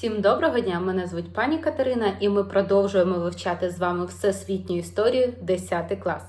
Всім доброго дня! Мене звуть пані Катерина, і ми продовжуємо вивчати з вами всесвітню історію 10 клас.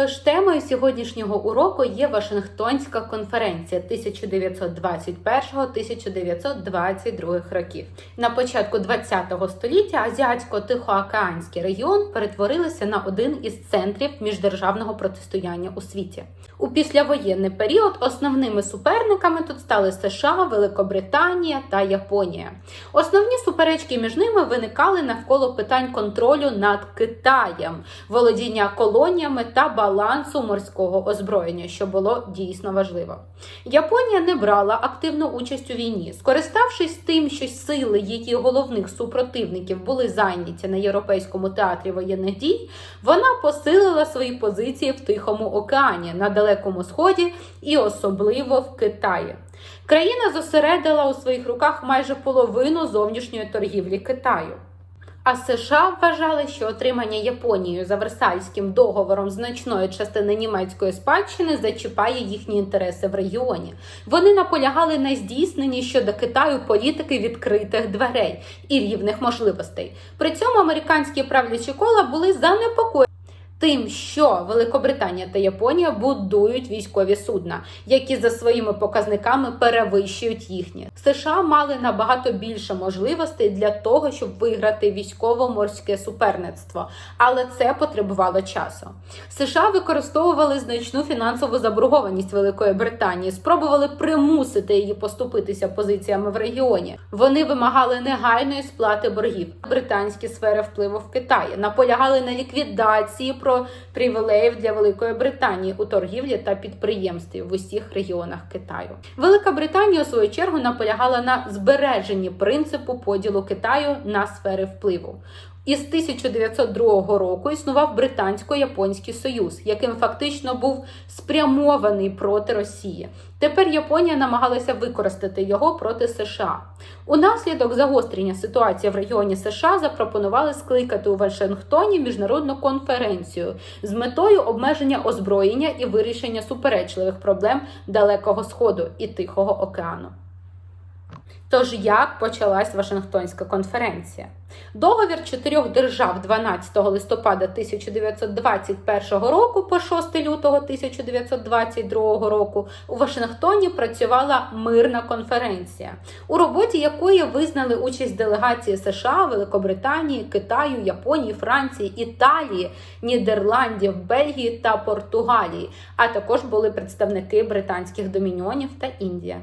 Тож темою сьогоднішнього уроку є Вашингтонська конференція 1921-1922 років. На початку ХХ століття Азіатсько-Тихоокеанський регіон перетворилися на один із центрів міждержавного протистояння у світі. У післявоєнний період основними суперниками тут стали США, Великобританія та Японія. Основні суперечки між ними виникали навколо питань контролю над Китаєм, володіння колоніями та балансу морського озброєння, що було дійсно важливо. Японія не брала активну участь у війні, скориставшись тим, що сили її головних супротивників були зайняті на європейському театрі воєнних дій, вона посилила свої позиції в Тихому океані на Далекому Сході і особливо в Китаї. Країна зосередила у своїх руках майже половину зовнішньої торгівлі Китаю. А США вважали, що отримання Японією за Версальським договором значної частини німецької спадщини зачіпає їхні інтереси в регіоні. Вони наполягали на здійсненні щодо Китаю політики відкритих дверей і рівних можливостей. При цьому американські правлячі кола були занепокоєні. Тим, що Великобританія та Японія будують військові судна, які за своїми показниками перевищують їхні. США мали набагато більше можливостей для того, щоб виграти військово-морське суперництво, але це потребувало часу. США використовували значну фінансову заборгованість Великої Британії, спробували примусити її поступитися позиціями в регіоні. Вони вимагали негайної сплати боргів. Британські сфери впливу в Китаї наполягали на ліквідації про привілеїв для Великої Британії у торгівлі та підприємстві в усіх регіонах Китаю. Велика Британія у свою чергу наполягала на збереженні принципу поділу Китаю на сфери впливу. Із 1902 року існував британсько-японський союз, яким фактично був спрямований проти Росії. Тепер Японія намагалася використати його проти США. Унаслідок загострення ситуації в регіоні США запропонували скликати у Вашингтоні міжнародну конференцію з метою обмеження озброєння і вирішення суперечливих проблем Далекого Сходу і Тихого океану. Тож як почалась Вашингтонська конференція? Договір чотирьох держав 12 листопада 1921 року по 6 лютого 1922 року у Вашингтоні працювала мирна конференція, у роботі якої визнали участь делегації США, Великобританії, Китаю, Японії, Франції, Італії, Нідерландів, Бельгії та Португалії, а також були представники британських доміньйонів та Індія.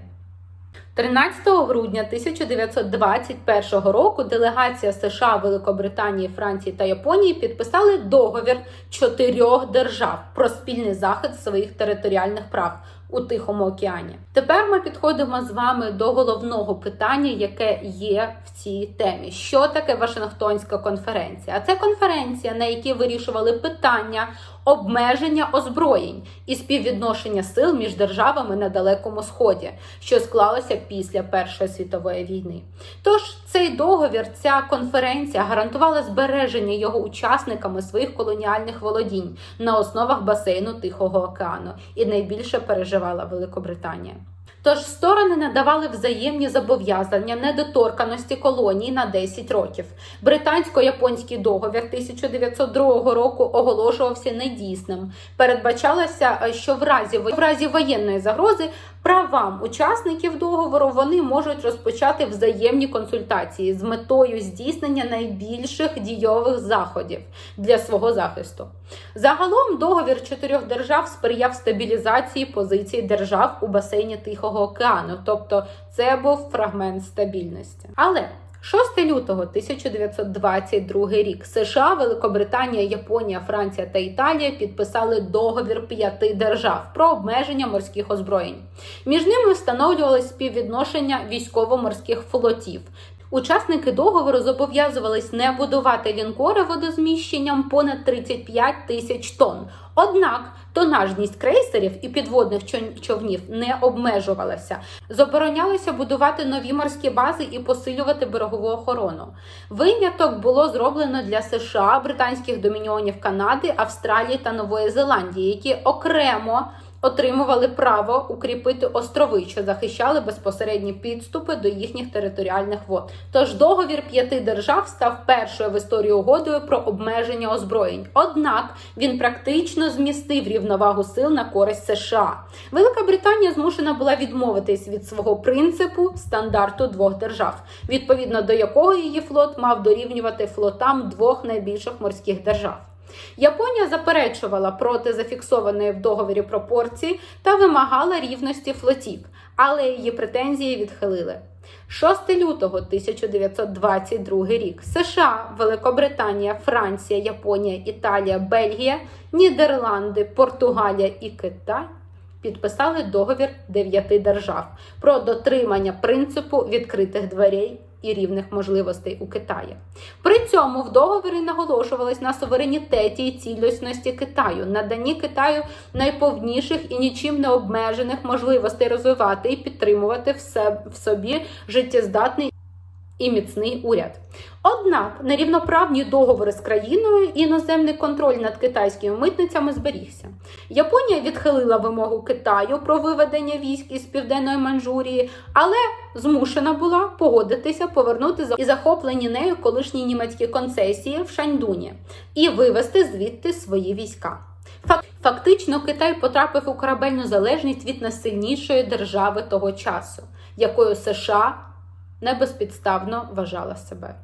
13 грудня 1921 року делегація США, Великобританії, Франції та Японії підписали договір чотирьох держав про спільний захист своїх територіальних прав у Тихому океані. Тепер ми підходимо з вами до головного питання, яке є в цій темі. Що таке Вашингтонська конференція? А це конференція, на якій вирішували питання обмеження озброєнь і співвідношення сил між державами на Далекому Сході, що склалося після Першої світової війни. Тож цей договір, ця конференція гарантувала збереження його учасниками своїх колоніальних володінь на основах басейну Тихого океану і найбільше переживала Великобританія. Тож сторони надавали взаємні зобов'язання недоторканості колоній на 10 років. Британсько-японський договір 1902 року оголошувався недійсним. Передбачалося, що в разі в разі воєнної загрози правам учасників договору вони можуть розпочати взаємні консультації з метою здійснення найбільших дійових заходів для свого захисту. Загалом договір чотирьох держав сприяв стабілізації позицій держав у басейні Тихого океану, тобто це був фрагмент стабільності. Але 6 лютого 1922 рік США, Великобританія, Японія, Франція та Італія підписали договір п'яти держав про обмеження морських озброєнь. Між ними встановлювалось співвідношення військово-морських флотів. Учасники договору зобов'язувались не будувати лінкори водозміщенням понад 35 тисяч тонн. Однак тонажність крейсерів і підводних човнів не обмежувалася. Заборонялося будувати нові морські бази і посилювати берегову охорону. Виняток було зроблено для США, британських домініонів Канади, Австралії та Нової Зеландії, які окремо отримували право укріпити острови, що захищали безпосередні підступи до їхніх територіальних вод. Тож договір п'яти держав став першою в історії угодою про обмеження озброєнь. Однак він практично змістив рівновагу сил на користь США. Велика Британія змушена була відмовитись від свого принципу стандарту двох держав, відповідно до якого її флот мав дорівнювати флотам двох найбільших морських держав. Японія заперечувала проти зафіксованої в договорі пропорції та вимагала рівності флотів, але її претензії відхилили. 6 лютого 1922 рік США, Великобританія, Франція, Японія, Італія, Бельгія, Нідерланди, Португалія і Китай підписали договір дев'яти держав про дотримання принципу відкритих дверей і рівних можливостей у Китаї. При цьому в договорі наголошувалось на суверенітеті і цілісності Китаю, наданні Китаю найповніших і нічим не обмежених можливостей розвивати і підтримувати все в собі життєздатний і міцний уряд. Однак нерівноправні договори з країною і іноземний контроль над китайськими митницями зберігся. Японія відхилила вимогу Китаю про виведення військ із південної Манчжурії, але змушена була погодитися повернути і захоплені нею колишні німецькі концесії в Шаньдуні і вивести звідти свої війська. Фактично, Китай потрапив у корабельну залежність від найсильнішої держави того часу, якою США не безпідставно вважала себе.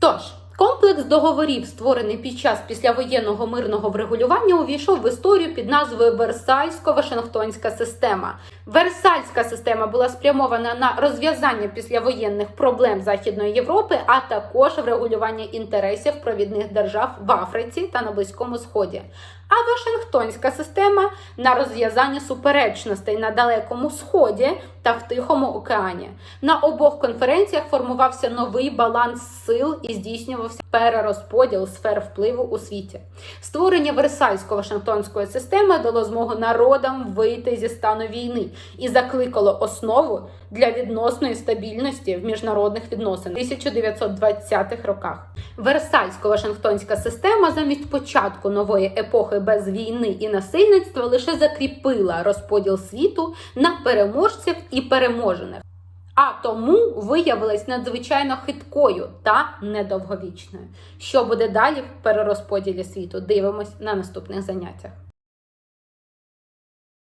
Тож, комплекс договорів, створений під час післявоєнного мирного врегулювання, увійшов в історію під назвою Версальсько-Вашингтонська система. Версальська система була спрямована на розв'язання післявоєнних проблем Західної Європи, а також врегулювання інтересів провідних держав в Африці та на Близькому Сході. А Вашингтонська система на розв'язання суперечностей на Далекому Сході та в Тихому океані. На обох конференціях формувався новий баланс сил і здійснювався перерозподіл сфер впливу у світі. Створення Версальсько-Вашингтонської системи дало змогу народам вийти зі стану війни і закликало основу для відносної стабільності в міжнародних відносинах 1920-х роках. Версальсько-Вашингтонська система замість початку нової епохи без війни і насильництва лише закріпила розподіл світу на переможців і переможених. А тому виявилась надзвичайно хиткою та недовговічною. Що буде далі в перерозподілі світу? Дивимось на наступних заняттях.